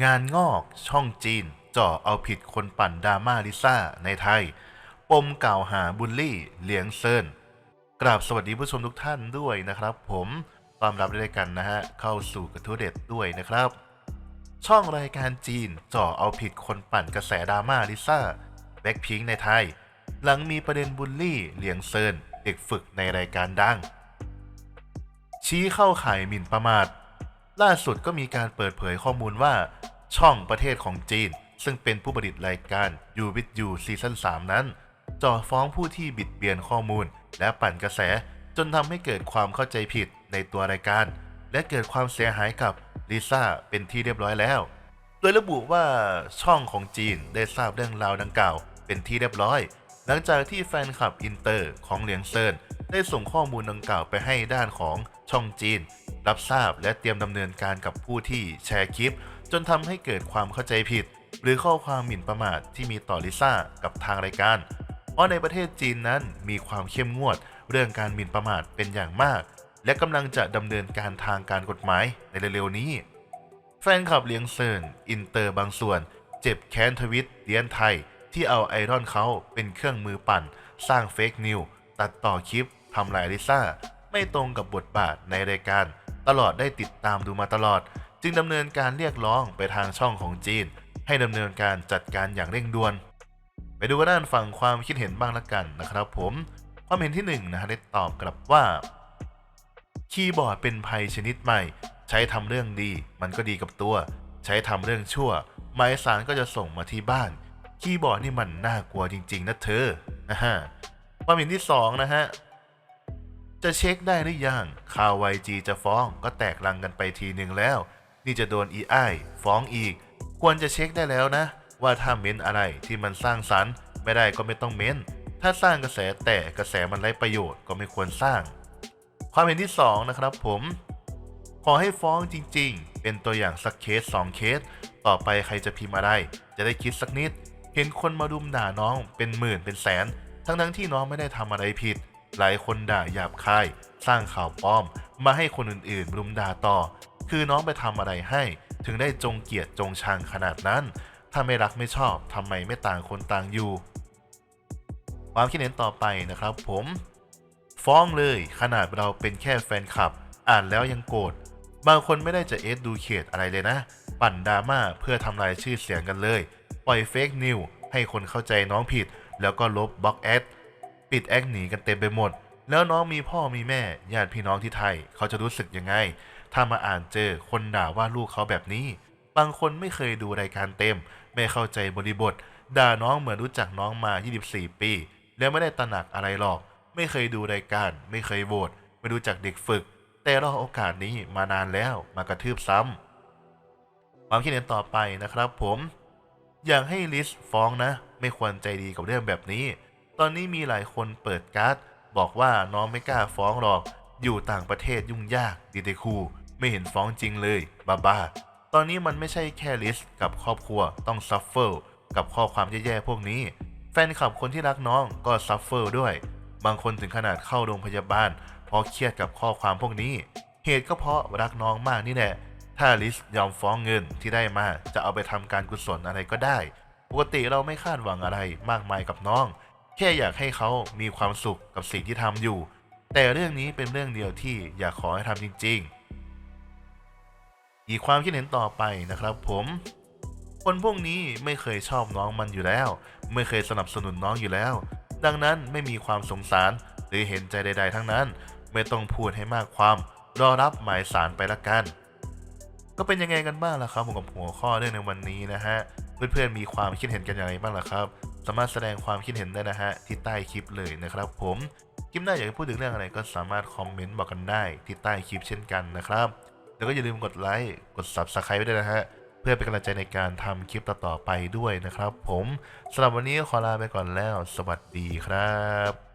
งานงอกช่องจีนจ่อเอาผิดคนปั่นดราม่าลิซ่าในไทย ปมกล่าวหาบุลลี่เหลียงเซินกราบสวัสดีผู้ชมทุกท่านด้วยนะครับ ผมต้อนรับด้วยกันนะฮะ เข้าสู่กระทู้เด็ดด้วยนะครับ ช่องรายการจีนจ่อเอาผิดคนปั่นกระแสดราม่าลิซ่าแบ็คพิงในไทย หลังมีประเด็นบุลลี่เหลียงเซินเด็กฝึกในรายการดัง ชี้เข้าข่ายหมิ่นประมาท ล่าสุดก็มีการเปิดเผยข้อมูลว่าช่องประเทศของจีน ซึ่งเป็นผู้ผลิตรายการ You with You ซีซั่น3นั้นจ่อฟ้องผู้ที่บิดเบือนข้อมูล และปั่นกระแส จนทำให้เกิดความเข้าใจผิดในตัวรายการ และเกิดความเสียหายกับลิซ่าเป็นที่เรียบร้อยแล้ว โดยระบุว่าช่องของจีนได้ทราบเรื่องราวดังกล่าว เป็นที่เรียบร้อย หลังจากที่แฟนคลับอินเตอร์ของเหลียงเซินได้ส่งข้อมูลดังกล่าวไปให้ด้านของช่องจีน รับทราบและเตรียมดำเนินการกับผู้ที่แชร์คลิป จนทำให้เกิดความเข้าใจผิด หรือข้อความหมิ่นประมาทที่มีต่อลิซ่ากับทางรายการ เพราะในประเทศจีนนั้นมีความเข้มงวด เรื่องการหมิ่นประมาทเป็นอย่างมาก และกำลังจะดำเนินการทางการกฎหมายในเร็วๆนี้ แฟนคลับเลี้ยงเซินอินเตอร์บางส่วน เจ็บแค้นทวิตเลียนไทย ที่เอาไอรอนเขาเป็นเครื่องมือปั่น สร้างเฟกนิวตัดต่อคลิปทำลายลิซ่าไม่ตรงกับบทบาทในรายการ ตลอดได้ติดตามดูมาตลอด จึงดำเนินการเรียกร้องไปทางช่องของจีน ให้ดำเนินการจัดการอย่างเร่งด่วน ไปดูกันด้านฝั่งความคิดเห็นบ้างละกันนะครับ ผมความเห็นที่หนึ่งนะฮะได้ตอบกลับว่าคีย์บอร์ดเป็นภัยชนิดใหม่ ใช้ทำเรื่องดี มันก็ดีกับตัว ใช้ทำเรื่องชั่ว หมายสารก็จะส่งมาที่บ้าน คีย์บอร์ดนี่มันน่ากลัวจริง ๆนะเธอนะฮะความเห็นที่สองนะฮะ จะเช็คได้หรือยังข่าวไวจีจะฟ้องก็แตกลังกันไปทีหนึ่งแล้ว นี่จะโดนอีไอฟ้องอีก ควรจะเช็คได้แล้วนะ ว่าถ้าเม้นอะไรที่มันสร้างสรรค์ ไม่ได้ก็ไม่ต้องเม้น ถ้าสร้างกระแสแต่กระแสมันไร้ประโยชน์ก็ไม่ควรสร้าง ความเห็นที่ 2 นะครับผม ขอให้ฟ้องจริง ๆ เป็นตัวอย่างสักเคส2เคส ต่อไปใครจะพิมพ์อะไร จะได้คิดสักนิด เห็นคนมาดุมด่าน้องเป็นหมื่นเป็นแสน ทั้งๆที่น้องไม่ได้ทำอะไรผิด หลายคนด่าหยาบคาย สร้างข่าวปลอม มาให้คนอื่นๆรุมด่าต่อ คือน้องไปทำอะไรให้ ถึงได้จงเกียดจงชังขนาดนั้น ถ้าไม่รักไม่ชอบทำไมไม่ต่างคนต่างอยู่ ความคิดเห็นต่อไปนะครับผม ฟ้องเลยขนาดเราเป็นแค่แฟนคลับ อ่านแล้วยังโกรธบางคนไม่ได้จะเอสดูเขตอะไรเลยนะ ปั่นดราม่าเพื่อทำลายชื่อเสียงกันเลย ปล่อยเฟกนิวให้คนเข้าใจน้องผิด แล้วก็ลบบล็อกแอด ปิดแอคหนีกันเต็มไปหมด แล้วน้องมีพ่อมีแม่ญาติพี่น้องที่ไทย เขาจะรู้สึกยังไง ถ้ามาอ่านเจอคนด่าว่าลูกเขาแบบนี้ บางคนไม่เคยดูรายการเต็ม ไม่เข้าใจบริบท ด่าน้องเหมือนรู้จักน้องมา 24 ปี แล้วไม่ได้ตระหนักอะไรหรอก ไม่เคยดูรายการ ไม่เคยโหวตไม่รู้จักเด็กฝึก แต่รอโอกาสนี้มานานแล้วมากระทืบซ้ำความคิดเห็นต่อไปนะครับผมอยากให้ลิสฟ้องนะ ไม่ควรใจดีกับเรื่องแบบนี้ อนนี้มีหลายคนเปิดการ์ดบอกว่าน้องไม่กล้าฟ้องหรอก อยู่ต่างประเทศยุ่งยากดีเดคูไม่เห็นฟ้องจริงเลยบ้าบาตอนนี้มันไม่ใช่แค่ลิสกับครอบครัวต้องซัฟเฟอร์กับข้อความแย่ๆพวกนี้ แฟนคลับคนที่รักน้องก็ซัฟเฟอร์ด้วย บางคนถึงขนาดเข้าโรงพยาบาล เพราะเครียดกับข้อความพวกนี้ เหตุก็เพราะรักน้องมากนี่แหละถ้าลิสยอมฟ้องเงินที่ได้มาจะเอาไปทำการกุศลอะไรก็ได้ ปกติเราไม่คาดหวังอะไรมากมายกับน้อง แค่อยากให้เขามีความสุขกับสิ่งที่ทำอยู่ แต่เรื่องนี้เป็นเรื่องเดียวที่อยากขอให้ทำจริง ๆ อีกความคิดเห็นต่อไปนะครับผม คนพวกนี้ไม่เคยชอบน้องมันอยู่แล้ว ไม่เคยสนับสนุนน้องอยู่แล้ว ดังนั้นไม่มีความสงสารหรือเห็นใจใด ๆ ทั้งนั้น ไม่ต้องพูดให้มากความรอรับหมายสารไปละกัน ก็เป็นยังไงกันบ้างล่ะครับผมกับหัวข้อเรื่องในวันนี้นะฮะเพื่อนๆมีความคิดเห็นกันอยังไงบ้างล่ะครับ สามารถแสดงความคิดเห็นได้นะฮะที่ใต้คลิปเลยนะครับผมคลิปหน้าอยากจะพูดถึงเรื่องอะไรก็สามารถคอมเมนต์บอกกันได้ที่ใต้คลิปเช่นกันนะครับ แล้วก็อย่าลืมกดไลค์กด subscribe ไว้ด้วยนะฮะเพื่อเป็นกำลังใจในการทำคลิปต่อๆไปด้วยนะครับ ผมสำหรับวันนี้ขอลาไปก่อนแล้ว สวัสดีครับ